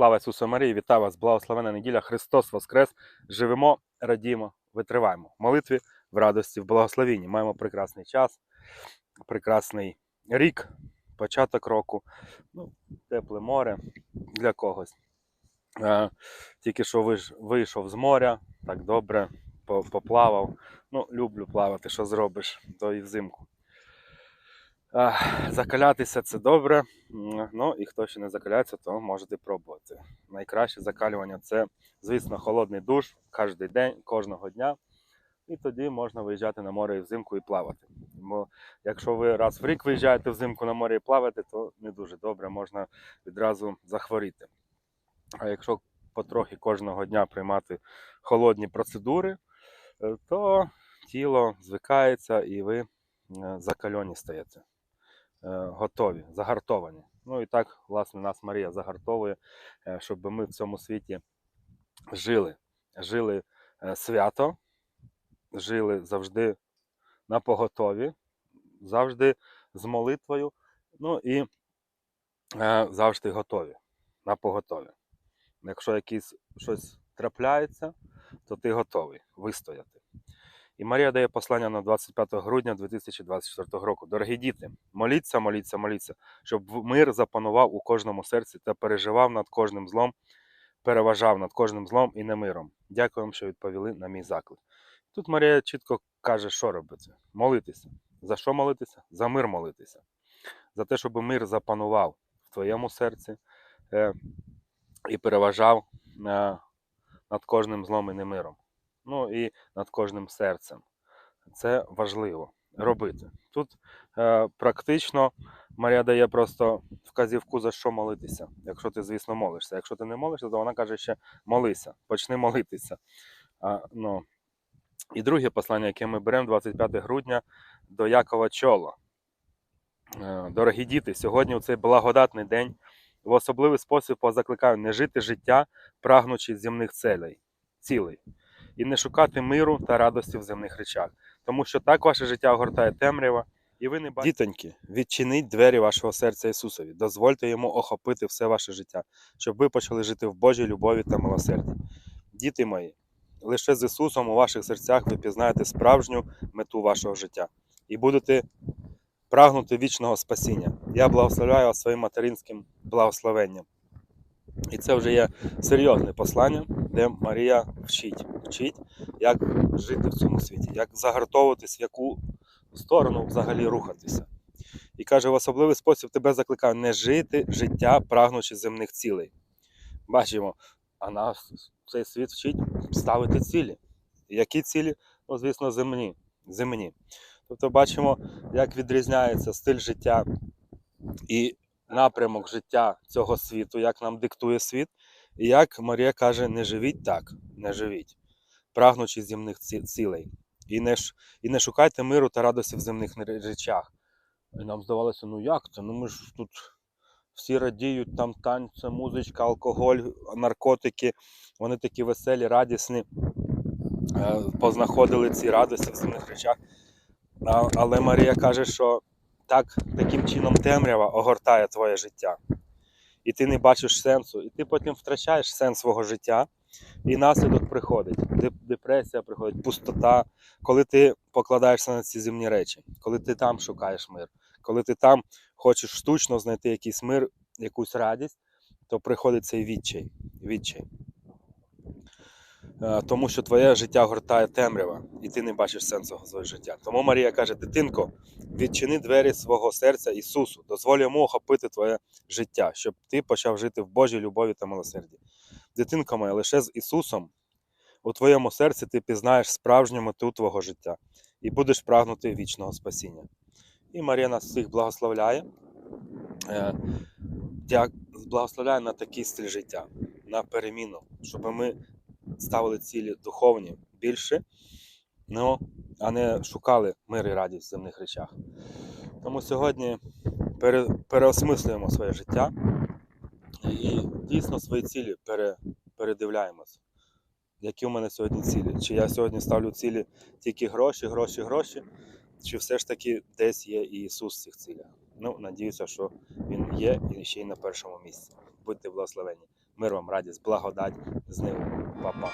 Слава Ісусу Марії, вітаю вас, благословена неділя, Христос Воскрес! Живемо, радімо, витриваємо. В молитві, в радості, в благословенні. Маємо прекрасний час, прекрасний рік, початок року, ну, тепле море для когось. Тільки що вийшов з моря, так добре, поплавав. Ну, люблю плавати, що зробиш, то і взимку. Закалятися це добре. Ну і хто ще не закаляється, то можете пробувати. Найкраще закалювання це, звісно, холодний душ кожен день, кожного дня. І тоді можна виїжджати на море і взимку і плавати. Бо якщо ви раз в рік виїжджаєте взимку на море і плаваєте, то не дуже добре, можна відразу захворіти. А якщо потрохи кожного дня приймати холодні процедури, е, то тіло звикається і ви е, закальоні стаєте готові, загартовані. Ну і так, власне, нас Марія загартовує, е, щоб ми в цьому світі жили, жили е, свято, жили завжди на поготові, завжди з молитвою, ну і е, завжди готові, на поготові. Якщо якісь щось трапляється, то ти готовий вистояти. І Марія дає послання на 25 грудня 2024 року. Дорогі діти, моліться, моліться, моліться, щоб мир запанував у кожному серці та переживав над кожним злом, переважав над кожним злом і немиром. Дякую вам, що відповіли на мій заклик. Тут Марія чітко каже, що робити: молитися. За що молитися? За мир молитися. За те, щоб мир запанував в твоєму серці е, і переважав е, над кожним злом і немиром. Ну і над кожним серцем. Це важливо робити. Тут е, практично Марія дає просто вказівку, за що молитися, якщо ти, звісно, молишся. Якщо ти не молишся, то вона каже ще молися, почни молитися. А, ну. І друге послання, яке ми беремо 25 грудня до Якова Чола. Е, Дорогі діти, сьогодні у цей благодатний день в особливий спосіб позакликаю не жити життя, прагнучи земних цілей, і не шукати миру та радості в земних речах, тому що так ваше життя огортає темрява, і ви не бачите. Дітоньки, відчиніть двері вашого серця Ісусові, дозвольте йому охопити все ваше життя, щоб ви почали жити в Божій любові та милосерді. Діти мої, лише з Ісусом у ваших серцях ви пізнаєте справжню мету вашого життя і будете прагнути вічного спасіння. Я благословляю вас своїм материнським благословенням. І це вже є серйозне послання, де Марія вчить, вчить, як жити в цьому світі, як загартовуватись, в яку сторону взагалі рухатися. І каже, в особливий спосіб тебе закликаю не жити життя, прагнучи земних цілей. Бачимо, а нас цей світ вчить ставити цілі. Які цілі? Ну, звісно, земні. земні. Тобто бачимо, як відрізняється стиль життя і напрямок життя цього світу, як нам диктує світ, і як Марія каже: не живіть так, не живіть, прагнучи земних цілей. І не, ш- і не шукайте миру та радості в земних речах. І нам здавалося, ну як це? Ну ми ж тут всі радіють, там танці, музичка, алкоголь, наркотики. Вони такі веселі, радісні, е, познаходили ці радості в земних речах. Але Марія каже, що так, таким чином темрява огортає твоє життя. І ти не бачиш сенсу, і ти потім втрачаєш сенс свого життя, і наслідок приходить. Депресія приходить, пустота, коли ти покладаєшся на ці земні речі, коли ти там шукаєш мир, коли ти там хочеш штучно знайти якийсь мир, якусь радість, то приходить цей відчай. відчай. Е, Тому що твоє життя гортає темрява, і ти не бачиш сенсу свого життя. Тому Марія каже: дитинко, відчини двері свого серця Ісусу, дозволь йому охопити твоє життя, щоб ти почав жити в Божій любові та милосерді. Дитинко моя, лише з Ісусом у твоєму серці ти пізнаєш справжню мету твого життя і будеш прагнути вічного спасіння. І Марія нас всіх благословляє, е, благословляє на такий стиль життя, на переміну, щоб ми ставили цілі духовні більше, ну, а не шукали мир і радість в земних речах. Тому сьогодні пере, переосмислюємо своє життя і дійсно свої цілі пере, передивляємось. Які у мене сьогодні цілі? Чи я сьогодні ставлю цілі тільки гроші, гроші, гроші, чи все ж таки десь є і Ісус в цих цілях? Ну, надіюся, що Він є і ще й на першому місці. Будьте благословені. Мир вам, радість, благодать, з ним, Па-па.